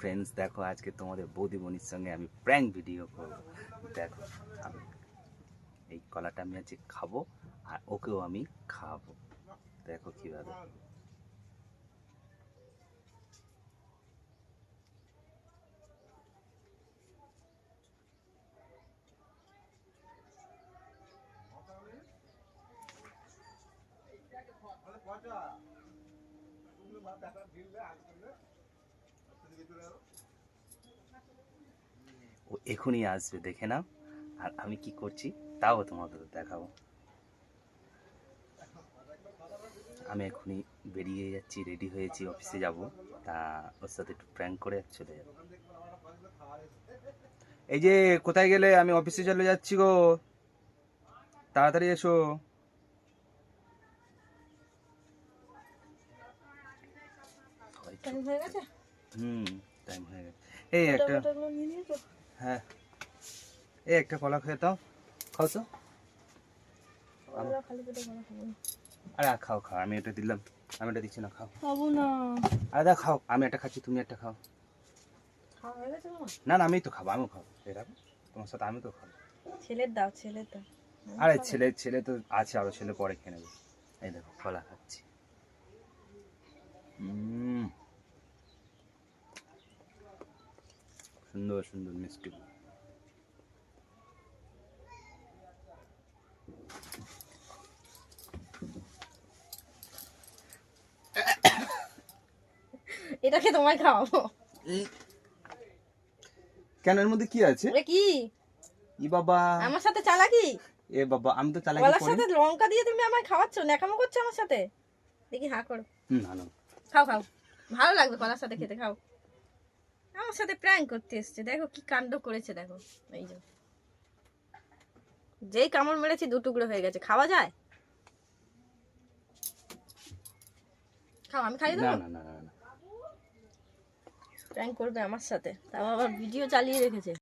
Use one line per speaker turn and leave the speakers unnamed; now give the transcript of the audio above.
Friends দেখো, আজকে তোমাদের বৌদি বোনির সঙ্গে আমি প্র্যাঙ্ক ভিডিও করব। দেখো, আমি এই কলাটা আমি আজকে খাব আর ওকেও আমি খাওয়াবো। দেখো কীভাবে। কীভাবে ও এখনই আসবে দেখে নাও আর আমি কি করছি তাও তোমাদের দেখাবো। আমি এখনই বেরিয়ে যাচ্ছি রেডি হয়েছি অফিসে যাব। তা ওর সাথে একটু প্র্যাঙ্ক করে চলে যাব। এই যে কোথায় গেলে? আমি অফিসে চলে যাচ্ছি গো। তাড়াতাড়ি এসো।
হয়ে
হুম টাইম হয়ে গেছে। এই একটা হ্যাঁ। এই একটা কলা খেয়ে দাও খাও তো। আরে খাও খাও। আমি এটা দিলাম। আমি এটা দিচ্ছি না খাও।
খাব না।
আরে দা খাও। আমি একটা খাচ্ছি তুমি একটা খাও। না না আমি তো খাব আমিও খাব। এটা তোমার সাথে আমি তো খাব।
ছেলের দাও দাও। আমি
আরে। ছেলে ছেলে তো আছে আরও ছেলে পরে খেয়ে নেবে। এই দেখো কলা খাচ্ছি। সুন্দর সুন্দর মিষ্টি।
এটাকে তোমায় খাওয়াবো।
কেন মধ্যে কি আছে?
কি?
ই বাবা।
আমার সাথে চালাকি?
এ বাবা আমি তো চালাকি করি
সাথে লঙ্কা দিয়ে তুমি আমায় খাওয়াচ্ছ? ন্যাকামো করছ আমার সাথে? দেখি হা করো।
না না।
খাও খাও। ভালো লাগবে কলার সাথে খেতে খাও। আমার সাথে প্র্যাঙ্ক করতে এসছে। দেখো কি কাণ্ড করেছে দেখো। এই যে। যেই কামড় মেরেছি দু টুকরো হয়ে গেছে। খাওয়া যায়? খাও আমি খাই
না
দেবো?
না না না না
প্র্যাঙ্ক করবে আমার সাথে। তাও আবার ভিডিও চালিয়ে রেখেছে।